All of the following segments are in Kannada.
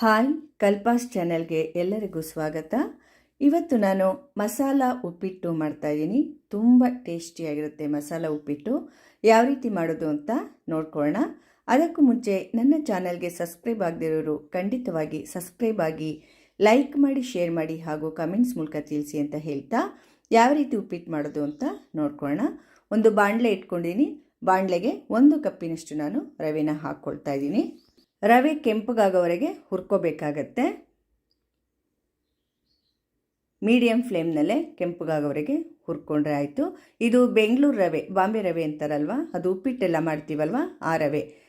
ಹಾಯ್, ಕಲ್ಪಾಸ್ ಚಾನೆಲ್ಗೆ ಎಲ್ಲರಿಗೂ ಸ್ವಾಗತ. ಇವತ್ತು ನಾನು ಮಸಾಲ ಉಪ್ಪಿಟ್ಟು ಮಾಡ್ತಾ ಇದ್ದೀನಿ. ತುಂಬ ಟೇಸ್ಟಿಯಾಗಿರುತ್ತೆ ಮಸಾಲ ಉಪ್ಪಿಟ್ಟು. ಯಾವ ರೀತಿ ಮಾಡೋದು ಅಂತ ನೋಡ್ಕೊಳ್ಳೋಣ. ಅದಕ್ಕೂ ಮುಂಚೆ ನನ್ನ ಚಾನಲ್ಗೆ ಸಬ್ಸ್ಕ್ರೈಬ್ ಆಗದಿರೋರು ಖಂಡಿತವಾಗಿ ಸಬ್ಸ್ಕ್ರೈಬ್ ಆಗಿ ಲೈಕ್ ಮಾಡಿ, ಶೇರ್ ಮಾಡಿ ಹಾಗೂ ಕಮೆಂಟ್ಸ್ ಮೂಲಕ ತಿಳಿಸಿ ಅಂತ ಹೇಳ್ತಾ ಯಾವ ರೀತಿ ಉಪ್ಪಿಟ್ಟು ಮಾಡೋದು ಅಂತ ನೋಡ್ಕೊಳ್ಳೋಣ. ಒಂದು ಬಾಣಲೆ ಇಟ್ಕೊಂಡಿದ್ದೀನಿ. ಬಾಣಲೆಗೆ ಒಂದು ಕಪ್ಪಿನಷ್ಟು ನಾನು ರವೆನ ಹಾಕ್ಕೊಳ್ತಾ ಇದ್ದೀನಿ. ರವೆ ಕೆಂಪಗಾಗೋವರೆಗೆ ಹುರ್ಕೋಬೇಕಾಗತ್ತೆ. ಮೀಡಿಯಮ್ ಫ್ಲೇಮ್ನಲ್ಲೇ ಕೆಂಪಗಾಗೋವರೆಗೆ ಹುರ್ಕೊಂಡ್ರೆ ಆಯಿತು. ಇದು ಬೆಂಗಳೂರು ರವೆ, ಬಾಂಬೆ ರವೆ ಅಂತಾರಲ್ವ? ಅದು ಉಪ್ಪಿಟ್ಟೆಲ್ಲ ಮಾಡ್ತೀವಲ್ವ? ಆ ರವೆ.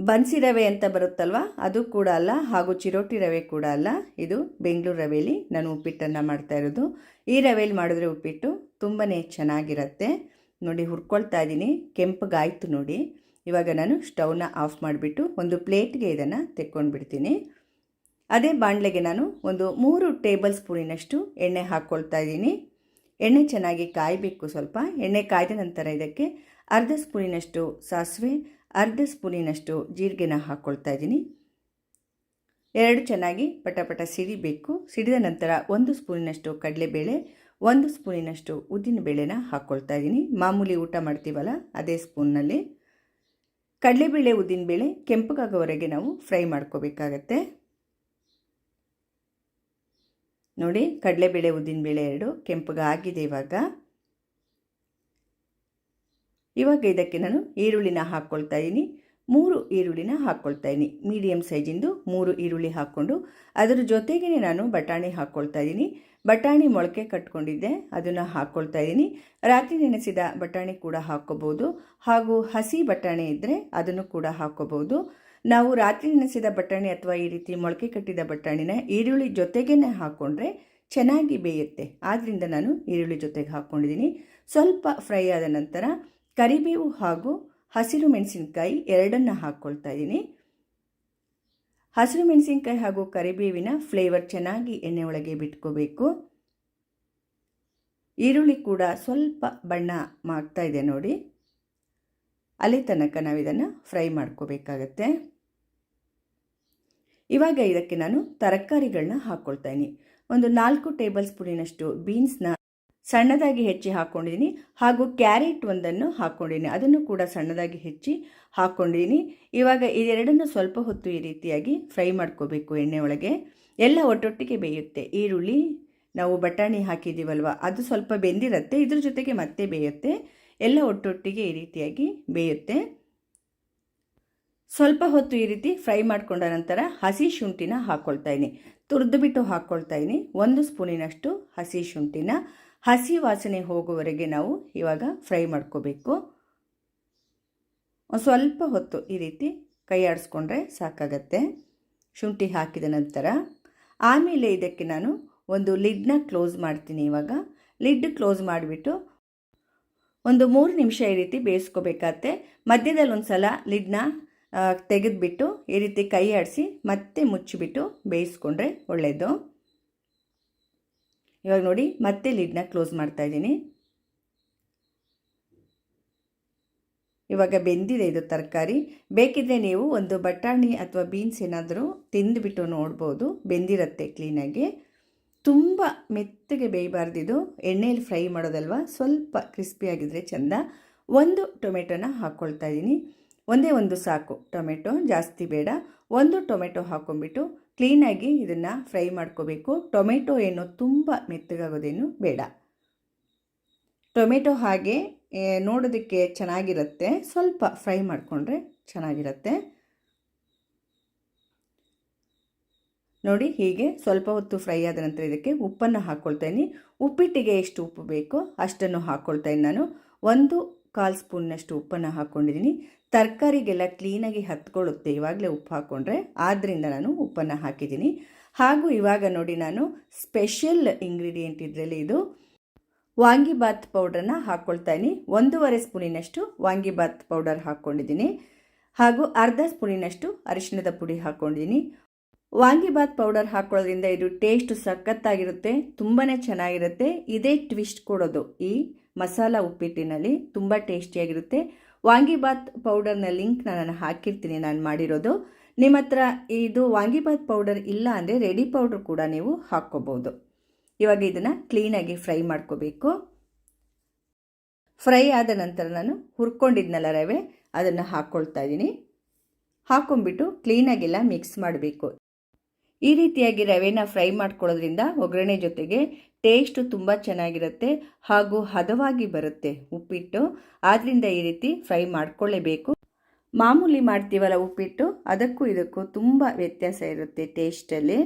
ಬನ್ಸಿ ರವೆ ಅಂತ ಬರುತ್ತಲ್ವ? ಅದು ಕೂಡ ಅಲ್ಲ. ಹಾಗೂ ಚಿರೋಟಿ ರವೆ ಕೂಡ ಅಲ್ಲ. ಇದು ಬೆಂಗಳೂರು ರವೆಯಲ್ಲಿ ನಾನು ಉಪ್ಪಿಟ್ಟನ್ನು ಮಾಡ್ತಾ ಇರೋದು. ಈ ರವೆಯಲ್ಲಿ ಮಾಡಿದ್ರೆ ಉಪ್ಪಿಟ್ಟು ತುಂಬಾ ಚೆನ್ನಾಗಿರುತ್ತೆ. ನೋಡಿ, ಹುರ್ಕೊಳ್ತಾ ಇದ್ದೀನಿ. ಕೆಂಪಗಾಯ್ತು ನೋಡಿ. ಇವಾಗ ನಾನು ಸ್ಟವ್ನ ಆಫ್ ಮಾಡಿಬಿಟ್ಟು ಒಂದು ಪ್ಲೇಟ್ಗೆ ಇದನ್ನು ತೆಕ್ಕೊಂಡು ಬಿಡ್ತೀನಿ ಅದೇ ಬಾಣಲೆಗೆ ನಾನು ಒಂದು ಮೂರು ಟೇಬಲ್ ಸ್ಪೂನಿನಷ್ಟು ಎಣ್ಣೆ ಹಾಕ್ಕೊಳ್ತಾ ಇದ್ದೀನಿ. ಎಣ್ಣೆ ಚೆನ್ನಾಗಿ ಕಾಯಬೇಕು ಸ್ವಲ್ಪ. ಎಣ್ಣೆ ಕಾಯ್ದ ನಂತರ ಇದಕ್ಕೆ ಅರ್ಧ ಸ್ಪೂನಿನಷ್ಟು ಸಾಸಿವೆ, ಅರ್ಧ ಸ್ಪೂನಿನಷ್ಟು ಜೀರಿಗೆನ ಹಾಕ್ಕೊಳ್ತಾ ಇದ್ದೀನಿ. ಎರಡು ಚೆನ್ನಾಗಿ ಪಟಪಟ ಸಿಡಿಬೇಕು ಸಿಡಿದ ನಂತರ ಒಂದು ಸ್ಪೂನಿನಷ್ಟು ಕಡಲೆಬೇಳೆ, ಒಂದು ಸ್ಪೂನಿನಷ್ಟು ಉದ್ದಿನ ಬೇಳೆನ ಹಾಕ್ಕೊಳ್ತಾ ಇದ್ದೀನಿ. ಮಾಮೂಲಿ ಊಟ ಮಾಡ್ತೀವಲ್ಲ, ಅದೇ ಸ್ಪೂನ್ನಲ್ಲಿ. ಕಡಲೆಬೇಳೆ ಉದ್ದಿನಬೇಳೆ ಕೆಂಪಗಾಗೋವರೆಗೆ ನಾವು ಫ್ರೈ ಮಾಡ್ಕೋಬೇಕಾಗತ್ತೆ. ನೋಡಿ, ಕಡಲೆಬೇಳೆ ಉದ್ದಿನಬೇಳೆ ಎರಡು ಕೆಂಪಗಾಗಿದೆ ಇವಾಗ. ಇವಾಗ ಇದಕ್ಕೆ ನಾನು ಈರುಳ್ಳಿನ ಹಾಕ್ಕೊಳ್ತಾ ಇದ್ದೀನಿ ಮೂರು ಈರುಳ್ಳಿನ ಹಾಕ್ಕೊಳ್ತಾ ಇದ್ದೀನಿ ಮೀಡಿಯಮ್ ಸೈಜಿಂದು ಮೂರು ಈರುಳ್ಳಿ ಹಾಕ್ಕೊಂಡು, ಅದರ ಜೊತೆಗೇ ನಾನು ಬಟಾಣಿ ಹಾಕ್ಕೊಳ್ತಾ ಇದ್ದೀನಿ ಬಟಾಣಿ ಮೊಳಕೆ ಕಟ್ಕೊಂಡಿದ್ದೆ, ಅದನ್ನು ಹಾಕ್ಕೊಳ್ತಾ ಇದ್ದೀನಿ ರಾತ್ರಿ ನೆನೆಸಿದ ಬಟಾಣಿ ಕೂಡ ಹಾಕ್ಕೋಬೋದು. ಹಾಗೂ ಹಸಿ ಬಟಾಣಿ ಇದ್ದರೆ ಅದನ್ನು ಕೂಡ ಹಾಕ್ಕೋಬೋದು. ನಾವು ರಾತ್ರಿ ನೆನೆಸಿದ ಬಟಾಣಿ ಅಥವಾ ಈ ರೀತಿ ಮೊಳಕೆ ಕಟ್ಟಿದ ಬಟಾಣಿನ ಈರುಳ್ಳಿ ಜೊತೆಗೇ ಹಾಕ್ಕೊಂಡ್ರೆ ಚೆನ್ನಾಗಿ ಬೇಯುತ್ತೆ. ಆದ್ದರಿಂದ ನಾನು ಈರುಳ್ಳಿ ಜೊತೆಗೆ ಹಾಕ್ಕೊಂಡಿದ್ದೀನಿ ಸ್ವಲ್ಪ ಫ್ರೈ ಆದ ನಂತರ ಕರಿಬೇವು ಹಾಗೂ ಹಸಿರು ಮೆಣಸಿನಕಾಯಿ ಎರಡನ್ನು ಹಾಕ್ಕೊಳ್ತಾ ಇದ್ದೀನಿ ಹಸಿರು ಮೆಣಸಿನ್ಕಾಯಿ ಹಾಗೂ ಕರಿಬೇವಿನ ಫ್ಲೇವರ್ ಚೆನ್ನಾಗಿ ಎಣ್ಣೆ ಒಳಗೆ ಬಿಟ್ಕೋಬೇಕು. ಈರುಳ್ಳಿ ಕೂಡ ಸ್ವಲ್ಪ ಬಣ್ಣ ಮಾಡ್ತಾ ಇದೆ ನೋಡಿ. ಅಲ್ಲಿ ತನಕ ನಾವು ಇದನ್ನು ಫ್ರೈ ಮಾಡ್ಕೋಬೇಕಾಗತ್ತೆ. ಇವಾಗ ಇದಕ್ಕೆ ನಾನು ತರಕಾರಿಗಳನ್ನ ಹಾಕ್ಕೊಳ್ತಾ ಇದ್ದೀನಿ. ಒಂದು ನಾಲ್ಕು ಟೇಬಲ್ ಸ್ಪೂನಿನಷ್ಟು ಬೀನ್ಸ್ನ ಸಣ್ಣದಾಗಿ ಹೆಚ್ಚಿ ಹಾಕ್ಕೊಂಡಿದ್ದೀನಿ ಹಾಗೂ ಕ್ಯಾರೆಟ್ ಒಂದನ್ನು ಹಾಕ್ಕೊಂಡಿದ್ದೀನಿ ಅದನ್ನು ಕೂಡ ಸಣ್ಣದಾಗಿ ಹೆಚ್ಚಿ ಹಾಕ್ಕೊಂಡಿದ್ದೀನಿ ಇವಾಗ ಇದೆರಡನ್ನು ಸ್ವಲ್ಪ ಹೊತ್ತು ಈ ರೀತಿಯಾಗಿ ಫ್ರೈ ಮಾಡ್ಕೋಬೇಕು ಎಣ್ಣೆ ಒಳಗೆ. ಎಲ್ಲ ಒಟ್ಟೊಟ್ಟಿಗೆ ಬೇಯುತ್ತೆ. ಈರುಳ್ಳಿ, ನಾವು ಬಟಾಣಿ ಹಾಕಿದ್ದೀವಲ್ವ, ಅದು ಸ್ವಲ್ಪ ಬೆಂದಿರುತ್ತೆ, ಇದ್ರ ಜೊತೆಗೆ ಮತ್ತೆ ಬೇಯುತ್ತೆ. ಎಲ್ಲ ಒಟ್ಟೊಟ್ಟಿಗೆ ಈ ರೀತಿಯಾಗಿ ಬೇಯುತ್ತೆ. ಸ್ವಲ್ಪ ಹೊತ್ತು ಈ ರೀತಿ ಫ್ರೈ ಮಾಡ್ಕೊಂಡ ನಂತರ ಹಸಿ ಶುಂಠಿನ ಹಾಕ್ಕೊಳ್ತಾ ಇದ್ದೀನಿ. ತುರಿದು ಬಿಟ್ಟು ಹಾಕ್ಕೊಳ್ತಾ ಇದ್ದೀನಿ. ಒಂದು ಸ್ಪೂನಿನಷ್ಟು ಹಸಿ ಶುಂಠಿನ. ಹಸಿ ವಾಸನೆ ಹೋಗುವವರೆಗೆ ನಾವು ಇವಾಗ ಫ್ರೈ ಮಾಡ್ಕೋಬೇಕು. ಸ್ವಲ್ಪ ಹೊತ್ತು ಈ ರೀತಿ ಕೈ ಆಡಿಸ್ಕೊಂಡ್ರೆ ಸಾಕಾಗತ್ತೆ. ಶುಂಠಿ ಹಾಕಿದ ನಂತರ ಆಮೇಲೆ ಇದಕ್ಕೆ ನಾನು ಒಂದು ಲಿಡ್ನ ಕ್ಲೋಸ್ ಮಾಡ್ತೀನಿ ಇವಾಗ. ಲಿಡ್ ಕ್ಲೋಸ್ ಮಾಡಿಬಿಟ್ಟು ಒಂದು ಮೂರು ನಿಮಿಷ ಈ ರೀತಿ ಬೇಯಿಸ್ಕೋಬೇಕಾಗತ್ತೆ. ಮಧ್ಯದಲ್ಲಿ ಒಂದು ಸಲ ಲಿಡ್ನ ತೆಗೆದುಬಿಟ್ಟು ಈ ರೀತಿ ಕೈ ಆಡಿಸಿ ಮತ್ತೆ ಮುಚ್ಚಿಬಿಟ್ಟು ಬೇಯಿಸ್ಕೊಂಡ್ರೆ ಒಳ್ಳೆಯದು ಇವಾಗ ನೋಡಿ ಮತ್ತೆ ಲಿಡ್ನ ಕ್ಲೋಸ್ ಮಾಡ್ತಾ ಇದ್ದೀನಿ. ಇವಾಗ ಬೆಂದಿದೆ ಇದು ತರಕಾರಿ. ಬೇಕಿದ್ರೆ ನೀವು ಒಂದು ಬಟಾಣಿ ಅಥವಾ ಬೀನ್ಸ್ ಏನಾದರೂ ತಿಂದುಬಿಟ್ಟು ನೋಡ್ಬೋದು. ಬೆಂದಿರುತ್ತೆ ಕ್ಲೀನಾಗಿ ತುಂಬ ಮೆತ್ತಗೆ ಬೇಯಬಾರ್ದಿದು ಎಣ್ಣೆಯಲ್ಲಿ ಫ್ರೈ ಮಾಡೋದಲ್ವ? ಸ್ವಲ್ಪ ಕ್ರಿಸ್ಪಿಯಾಗಿದ್ದರೆ ಚೆಂದ. ಒಂದು ಟೊಮೆಟೊನ ಹಾಕ್ಕೊಳ್ತಾ ಇದ್ದೀನಿ. ಒಂದೇ ಒಂದು ಸಾಕು. ಟೊಮೆಟೊ ಜಾಸ್ತಿ ಬೇಡ. ಒಂದು ಟೊಮೆಟೊ ಹಾಕ್ಕೊಂಬಿಟ್ಟು ಕ್ಲೀನಾಗಿ ಇದನ್ನು ಫ್ರೈ ಮಾಡ್ಕೋಬೇಕು. ಟೊಮೆಟೊ ಏನು ತುಂಬ ಮೆತ್ತಗಾಗೋದೇನು ಬೇಡ. ಟೊಮೆಟೊ ಹಾಗೆ ನೋಡೋದಕ್ಕೆ ಚೆನ್ನಾಗಿರುತ್ತೆ. ಸ್ವಲ್ಪ ಫ್ರೈ ಮಾಡಿಕೊಂಡ್ರೆ ಚೆನ್ನಾಗಿರುತ್ತೆ. ನೋಡಿ, ಹೀಗೆ ಸ್ವಲ್ಪ ಹೊತ್ತು ಫ್ರೈ ಆದ ನಂತರ ಇದಕ್ಕೆ ಉಪ್ಪನ್ನು ಹಾಕ್ಕೊಳ್ತಾ ಇದ್ದೀನಿ. ಉಪ್ಪಿಟ್ಟಿಗೆ ಎಷ್ಟು ಉಪ್ಪು ಬೇಕೋ ಅಷ್ಟನ್ನು ಹಾಕ್ಕೊಳ್ತಾ ಇದ್ದೀನಿ ನಾನು. ಒಂದು ಕಾಲು ಸ್ಪೂನ್ನಷ್ಟು ಉಪ್ಪನ್ನು ಹಾಕ್ಕೊಂಡಿದ್ದೀನಿ ತರಕಾರಿಗೆಲ್ಲ ಕ್ಲೀನಾಗಿ ಹತ್ಕೊಳ್ಳುತ್ತೆ. ಇವಾಗಲೇ ಉಪ್ಪು ಹಾಕ್ಕೊಂಡ್ರೆ ಆದ್ದರಿಂದ ನಾನು ಉಪ್ಪನ್ನು ಹಾಕಿದ್ದೀನಿ. ಹಾಗೂ ಇವಾಗ ನೋಡಿ ನಾನು ಸ್ಪೆಷಲ್ ಇಂಗ್ರೀಡಿಯೆಂಟ್ ಇದರಲ್ಲಿ ಇದು ವಾಂಗಿಬಾತ್ ಪೌಡ್ರನ್ನ ಹಾಕ್ಕೊಳ್ತಾ ಇದ್ದೀನಿ. ಒಂದೂವರೆ ಸ್ಪೂನಿನಷ್ಟು ವಾಂಗಿಬಾತ್ ಪೌಡರ್ ಹಾಕ್ಕೊಂಡಿದ್ದೀನಿ ಹಾಗೂ ಅರ್ಧ ಸ್ಪೂನಿನಷ್ಟು ಅರಿಶಿಣದ ಪುಡಿ ಹಾಕ್ಕೊಂಡಿದ್ದೀನಿ ವಾಂಗಿಬಾತ್ ಪೌಡರ್ ಹಾಕ್ಕೊಳ್ಳೋದ್ರಿಂದ ಇದು ಟೇಸ್ಟ್ ಸಖತ್ತಾಗಿರುತ್ತೆ ತುಂಬಾ ಚೆನ್ನಾಗಿರುತ್ತೆ. ಇದೇ ಟ್ವಿಸ್ಟ್ ಕೊಡೋದು ಈ ಮಸಾಲ ಉಪ್ಪಿಟ್ಟಿನಲ್ಲಿ ತುಂಬ ಟೇಸ್ಟಿಯಾಗಿರುತ್ತೆ. ವಾಂಗಿಬಾತ್ ಪೌಡರ್ನ ಲಿಂಕ್ನ ನಾನು ಹಾಕಿರ್ತೀನಿ, ನಾನು ಮಾಡಿರೋದು. ನಿಮ್ಮ ಹತ್ರ ಇದು ವಾಂಗಿಬಾತ್ ಪೌಡರ್ ಇಲ್ಲ ಅಂದರೆ ರೆಡಿ ಪೌಡರ್ ಕೂಡ ನೀವು ಹಾಕ್ಕೋಬೋದು. ಇವಾಗ ಇದನ್ನು ಕ್ಲೀನಾಗಿ ಫ್ರೈ ಮಾಡ್ಕೋಬೇಕು. ಫ್ರೈ ಆದ ನಂತರ ನಾನು ಹುರ್ಕೊಂಡಿದ್ನಲ್ಲ ರವೆ, ಅದನ್ನು ಹಾಕ್ಕೊಳ್ತಾ ಇದ್ದೀನಿ. ಹಾಕೊಂಡ್ಬಿಟ್ಟು ಕ್ಲೀನಾಗೆಲ್ಲ ಮಿಕ್ಸ್ ಮಾಡಬೇಕು. ಈ ರೀತಿಯಾಗಿ ರವೆನ ಫ್ರೈ ಮಾಡ್ಕೊಳ್ಳೋದ್ರಿಂದ ಒಗ್ಗರಣೆ ಜೊತೆಗೆ ಟೇಸ್ಟು ತುಂಬ ಚೆನ್ನಾಗಿರುತ್ತೆ ಹಾಗೂ ಹದವಾಗಿ ಬರುತ್ತೆ ಉಪ್ಪಿಟ್ಟು. ಆದ್ದರಿಂದ ಈ ರೀತಿ ಫ್ರೈ ಮಾಡಿಕೊಳ್ಳೇಬೇಕು. ಮಾಮೂಲಿ ಮಾಡ್ತೀವಲ್ಲ ಉಪ್ಪಿಟ್ಟು? ಅದಕ್ಕೂ ಇದಕ್ಕೂ ತುಂಬ ವ್ಯತ್ಯಾಸ ಇರುತ್ತೆ ಟೇಸ್ಟಲ್ಲಿ.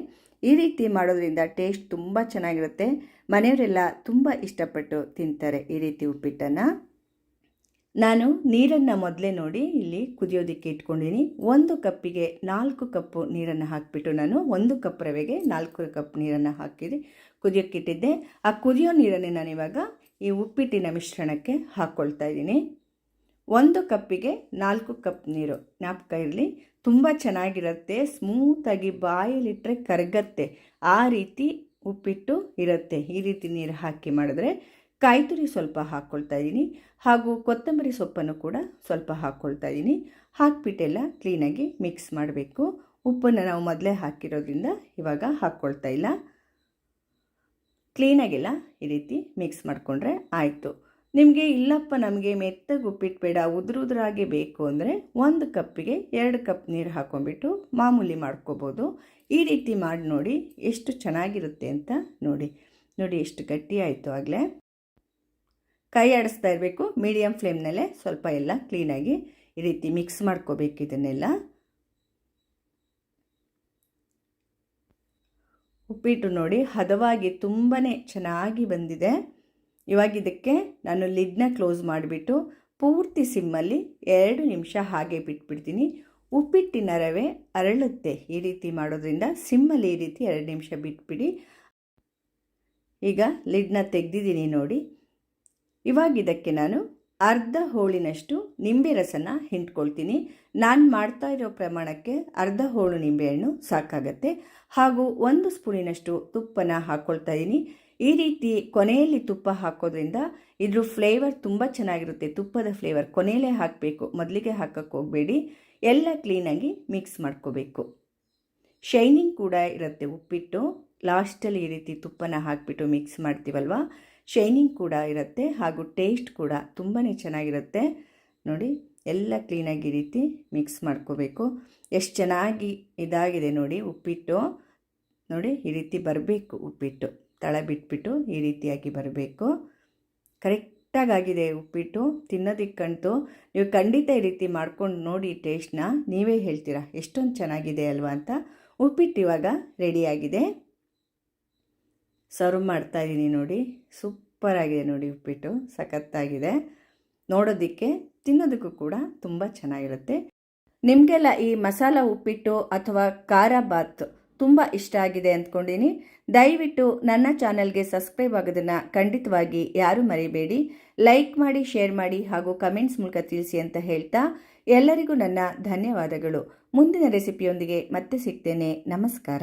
ಈ ರೀತಿ ಮಾಡೋದ್ರಿಂದ ಟೇಸ್ಟ್ ತುಂಬ ಚೆನ್ನಾಗಿರುತ್ತೆ. ಮನೆಯವರೆಲ್ಲ ತುಂಬ ಇಷ್ಟಪಟ್ಟು ತಿಂತಾರೆ ಈ ರೀತಿ ಉಪ್ಪಿಟ್ಟನ್ನು. ನಾನು ನೀರನ್ನು ಮೊದಲೇ ನೋಡಿ ಇಲ್ಲಿ ಕುದಿಯೋದಕ್ಕೆ ಇಟ್ಕೊಂಡಿನಿ ಒಂದು ಕಪ್ಪಿಗೆ ನಾಲ್ಕು ಕಪ್ಪು ನೀರನ್ನು ಹಾಕಿಬಿಟ್ಟು ನಾನು ಒಂದು ಕಪ್ ರವೆಗೆ ನಾಲ್ಕು ಕಪ್ ನೀರನ್ನು ಹಾಕಿದೆ, ಕುದಿಯೋಕ್ಕಿಟ್ಟಿದ್ದೆ. ಆ ಕುದಿಯೋ ನೀರನ್ನೇ ನಾನು ಇವಾಗ ಈ ಉಪ್ಪಿಟ್ಟಿನ ಮಿಶ್ರಣಕ್ಕೆ ಹಾಕ್ಕೊಳ್ತಾ ಇದ್ದೀನಿ. ಒಂದು ಕಪ್ಪಿಗೆ ನಾಲ್ಕು ಕಪ್ ನೀರು. ಜ್ಞಾಪಕ ಇರಲಿ, ತುಂಬ ಚೆನ್ನಾಗಿರುತ್ತೆ, ಸ್ಮೂತಾಗಿ ಬಾಯಲ್ಲಿಟ್ಟರೆ ಕರಗತ್ತೆ. ಆ ರೀತಿ ಉಪ್ಪಿಟ್ಟು ಇರುತ್ತೆ. ಈ ರೀತಿ ನೀರು ಹಾಕಿ ಮಾಡಿದ್ರೆ ಕಾಯಿ ತುರಿ ಸ್ವಲ್ಪ ಹಾಕ್ಕೊಳ್ತಾ ಇದ್ದೀನಿ. ಹಾಗೂ ಕೊತ್ತಂಬರಿ ಸೊಪ್ಪನ್ನು ಕೂಡ ಸ್ವಲ್ಪ ಹಾಕ್ಕೊಳ್ತಾ ಇದ್ದೀನಿ. ಹಾಕ್ಬಿಟ್ಟೆಲ್ಲ ಕ್ಲೀನಾಗಿ ಮಿಕ್ಸ್ ಮಾಡಬೇಕು. ಉಪ್ಪನ್ನು ನಾವು ಮೊದಲೇ ಹಾಕಿರೋದ್ರಿಂದ ಇವಾಗ ಹಾಕ್ಕೊಳ್ತಾ ಇಲ್ಲ. ಕ್ಲೀನಾಗೆಲ್ಲ ಈ ರೀತಿ ಮಿಕ್ಸ್ ಮಾಡಿಕೊಂಡ್ರೆ ಆಯಿತು. ನಿಮಗೆ ಇಲ್ಲಪ್ಪ, ನಮಗೆ ಮೆತ್ತಗೆ ಉಪ್ಪಿಟ್ಟು ಬೇಡ ಉದುರು ಉದುರಾಗೆ ಬೇಕು ಅಂದರೆ ಒಂದು ಕಪ್ಪಿಗೆ ಎರಡು ಕಪ್ ನೀರು ಹಾಕ್ಕೊಂಡ್ಬಿಟ್ಟು ಮಾಮೂಲಿ ಮಾಡ್ಕೋಬೋದು. ಈ ರೀತಿ ಮಾಡಿ ನೋಡಿ ಎಷ್ಟು ಚೆನ್ನಾಗಿರುತ್ತೆ ಅಂತ ನೋಡಿ. ನೋಡಿ ಎಷ್ಟು ಗಟ್ಟಿ ಆಯಿತು ಆಗಲೇ. ಕೈ ಆಡಿಸ್ತಾ ಇರಬೇಕು. ಮೀಡಿಯಮ್ ಫ್ಲೇಮ್ನಲ್ಲೇ ಸ್ವಲ್ಪ ಎಲ್ಲ ಕ್ಲೀನಾಗಿ ಈ ರೀತಿ ಮಿಕ್ಸ್ ಮಾಡ್ಕೋಬೇಕು ಇದನ್ನೆಲ್ಲ. ಉಪ್ಪಿಟ್ಟು ನೋಡಿ ಹದವಾಗಿ ತುಂಬಾ ಚೆನ್ನಾಗಿ ಬಂದಿದೆ. ಇವಾಗ ಇದಕ್ಕೆ ನಾನು ಲಿಡ್ನ ಕ್ಲೋಸ್ ಮಾಡಿಬಿಟ್ಟು ಪೂರ್ತಿ ಸಿಮ್ಮಲ್ಲಿ ಎರಡು ನಿಮಿಷ ಹಾಗೆ ಬಿಟ್ಬಿಡ್ತೀನಿ. ಉಪ್ಪಿಟ್ಟಿನ ರವೆ ಅರಳುತ್ತೆ ಈ ರೀತಿ ಮಾಡೋದ್ರಿಂದ ಸಿಮ್ಮಲ್ಲಿ ಈ ರೀತಿ ಎರಡು ನಿಮಿಷ ಬಿಟ್ಬಿಡಿ. ಈಗ ಲಿಡ್ನ ತೆಗೆದಿದ್ದೀನಿ ನೋಡಿ. ಇವಾಗ ಇದಕ್ಕೆ ನಾನು ಅರ್ಧ ಹೋಳಿನಷ್ಟು ನಿಂಬೆ ರಸನ ಹಿಂಡ್ಕೊಳ್ತೀನಿ. ನಾನು ಮಾಡ್ತಾ ಇರೋ ಪ್ರಮಾಣಕ್ಕೆ ಅರ್ಧ ಹೋಳು ನಿಂಬೆಹಣ್ಣು ಸಾಕಾಗತ್ತೆ. ಹಾಗೂ ಒಂದು ಸ್ಪೂನಿನಷ್ಟು ತುಪ್ಪನ ಹಾಕ್ಕೊಳ್ತಾ ಇದ್ದೀನಿ ಈ ರೀತಿ ಕೊನೆಯಲ್ಲಿ ತುಪ್ಪ ಹಾಕೋದ್ರಿಂದ ಇದ್ರ ಫ್ಲೇವರ್ ತುಂಬ ಚೆನ್ನಾಗಿರುತ್ತೆ. ತುಪ್ಪದ ಫ್ಲೇವರ್ ಕೊನೆಯಲ್ಲೇ ಹಾಕಬೇಕು. ಮೊದಲಿಗೆ ಹಾಕಕ್ಕೆ ಹೋಗಬೇಡಿ. ಎಲ್ಲ ಕ್ಲೀನಾಗಿ ಮಿಕ್ಸ್ ಮಾಡ್ಕೋಬೇಕು. ಶೈನಿಂಗ್ ಕೂಡ ಇರುತ್ತೆ ಉಪ್ಪಿಟ್ಟು. ಲಾಸ್ಟಲ್ಲಿ ಈ ರೀತಿ ತುಪ್ಪನ ಹಾಕಿಬಿಟ್ಟು ಮಿಕ್ಸ್ ಮಾಡ್ತೀವಲ್ವ? ಶೈನಿಂಗ್ ಕೂಡ ಇರುತ್ತೆ ಹಾಗೂ ಟೇಸ್ಟ್ ಕೂಡ ತುಂಬಾ ಚೆನ್ನಾಗಿರುತ್ತೆ. ನೋಡಿ, ಎಲ್ಲ ಕ್ಲೀನಾಗಿ ಈ ರೀತಿ ಮಿಕ್ಸ್ ಮಾಡ್ಕೋಬೇಕು. ಎಷ್ಟು ಚೆನ್ನಾಗಿ ಇದಾಗಿದೆ ನೋಡಿ ಉಪ್ಪಿಟ್ಟು. ನೋಡಿ, ಈ ರೀತಿ ಬರಬೇಕು ಉಪ್ಪಿಟ್ಟು. ತಳ ಬಿಟ್ಬಿಟ್ಟು ಈ ರೀತಿಯಾಗಿ ಬರಬೇಕು. ಕರೆಕ್ಟಾಗಿದೆ ಉಪ್ಪಿಟ್ಟು. ತಿನ್ನೋದಕ್ಕಂತೂ ನೀವು ಖಂಡಿತ ಈ ರೀತಿ ಮಾಡ್ಕೊಂಡು ನೋಡಿ ಟೇಸ್ಟ್ನ. ನೀವೇ ಹೇಳ್ತೀರಾ, ಎಷ್ಟೊಂದು ಚೆನ್ನಾಗಿದೆ ಅಲ್ವಾ ಅಂತ. ಉಪ್ಪಿಟ್ಟು ಇವಾಗ ರೆಡಿಯಾಗಿದೆ ಸರ್ವ್ ಮಾಡ್ತಾಯಿದ್ದೀನಿ ನೋಡಿ. ಸೂಪರಾಗಿದೆ ನೋಡಿ ಉಪ್ಪಿಟ್ಟು. ಸಖತ್ತಾಗಿದೆ. ನೋಡೋದಕ್ಕೆ, ತಿನ್ನೋದಕ್ಕೂ ಕೂಡ ತುಂಬ ಚೆನ್ನಾಗಿರುತ್ತೆ. ನಿಮಗೆಲ್ಲ ಈ ಮಸಾಲ ಉಪ್ಪಿಟ್ಟು ಅಥವಾ ಖಾರ ಬಾತ್ ತುಂಬ ಇಷ್ಟ ಆಗಿದೆ ಅಂದ್ಕೊಂಡಿನಿ. ದಯವಿಟ್ಟು ನನ್ನ ಚಾನಲ್ಗೆ ಸಬ್ಸ್ಕ್ರೈಬ್ ಆಗೋದನ್ನು ಖಂಡಿತವಾಗಿ ಯಾರೂ ಮರಿಬೇಡಿ. ಲೈಕ್ ಮಾಡಿ, ಶೇರ್ ಮಾಡಿ ಹಾಗೂ ಕಮೆಂಟ್ಸ್ ಮೂಲಕ ತಿಳಿಸಿ ಅಂತ ಹೇಳ್ತಾ ಎಲ್ಲರಿಗೂ ನನ್ನ ಧನ್ಯವಾದಗಳು. ಮುಂದಿನ ರೆಸಿಪಿಯೊಂದಿಗೆ ಮತ್ತೆ ಸಿಗ್ತೇನೆ. ನಮಸ್ಕಾರ.